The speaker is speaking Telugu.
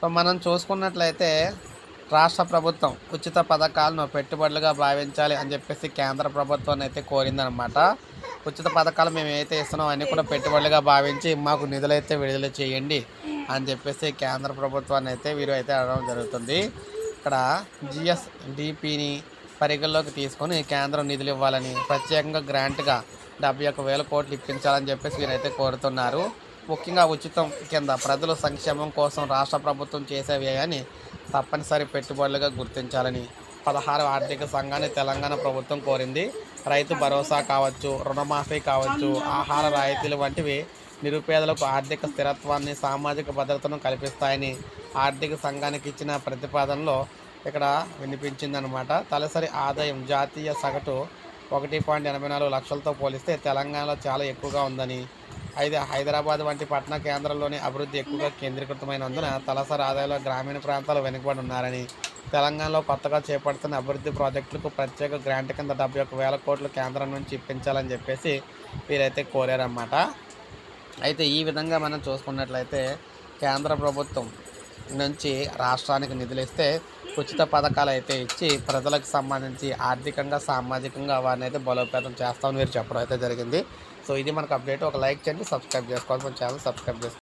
సో మనం చూసుకున్నట్లయితే రాష్ట్ర ప్రభుత్వం ఉచిత పథకాలను పెట్టుబడులుగా భావించాలి అని చెప్పేసి కేంద్ర ప్రభుత్వాన్ని అయితే కోరిందనమాట ఉచిత పథకాలు మేము ఏదైతే ఇస్తున్నాం అన్నీ కూడా పెట్టుబడులుగా భావించి మాకు నిధులైతే విడుదల చేయండి అని చెప్పేసి కేంద్ర ప్రభుత్వాన్ని అయితే వీరు అయితే అడగడం జరుగుతుంది. ఇక్కడ జిఎస్డిపిని పరిగణలోకి తీసుకొని కేంద్రం నిధులు ఇవ్వాలని ప్రత్యేకంగా గ్రాంట్గా డెబ్బై ఒక్క వేల కోట్లు ఇప్పించాలని చెప్పేసి వీరైతే కోరుతున్నారు. ముఖ్యంగా ఉచితం కింద ప్రజల సంక్షేమం కోసం రాష్ట్ర ప్రభుత్వం చేసే వ్యయాన్ని తప్పనిసరి పెట్టుబడులుగా గుర్తించాలని పదహారు ఆర్థిక సంఘాన్ని తెలంగాణ ప్రభుత్వం కోరింది. రైతు భరోసా కావచ్చు రుణమాఫీ కావచ్చు ఆహార రాయితీలు వంటివి నిరుపేదలకు ఆర్థిక స్థిరత్వాన్ని సామాజిక భద్రతను కల్పిస్తాయని ఆర్థిక సంఘానికి ఇచ్చిన ప్రతిపాదనలో ఇక్కడ వినిపించిందనమాట. తలసరి ఆదాయం జాతీయ సగటు ఒకటి పాయింట్ ఎనభై నాలుగు లక్షలతో పోలిస్తే తెలంగాణలో చాలా ఎక్కువగా ఉందని అయితే హైదరాబాద్ వంటి పట్టణ కేంద్రంలోని అభివృద్ధి ఎక్కువగా కేంద్రీకృతమైనందున తలసరి ఆదాయంలో గ్రామీణ ప్రాంతాలు వెనుకబడి ఉన్నారని తెలంగాణలో కొత్తగా చేపడుతున్న అభివృద్ధి ప్రాజెక్టులకు ప్రత్యేక గ్రాంట్ కింద డెబ్బై ఒక వేల కోట్లు కేంద్రం నుంచి ఇప్పించాలని చెప్పేసి వీరైతే కోరారన్నమాట. అయితే ఈ విధంగా మనం చూసుకున్నట్లయితే కేంద్ర ప్రభుత్వం నుంచి రాష్ట్రానికి నిధులు ఇస్తే ఉచిత పథకాలు అయితే ఇచ్చి ప్రజలకు సంబంధించి ఆర్థికంగా సామాజికంగా వారిని అయితే బలోపేతం చేస్తామని మీరు చెప్పడం అయితే జరిగింది. సో ఇది మనకు అప్డేట్. ఒక లైక్ చేయండి సబ్స్క్రైబ్ చేసుకోవాలి. మన ఛానల్ సబ్స్క్రైబ్ చేసుకోండి.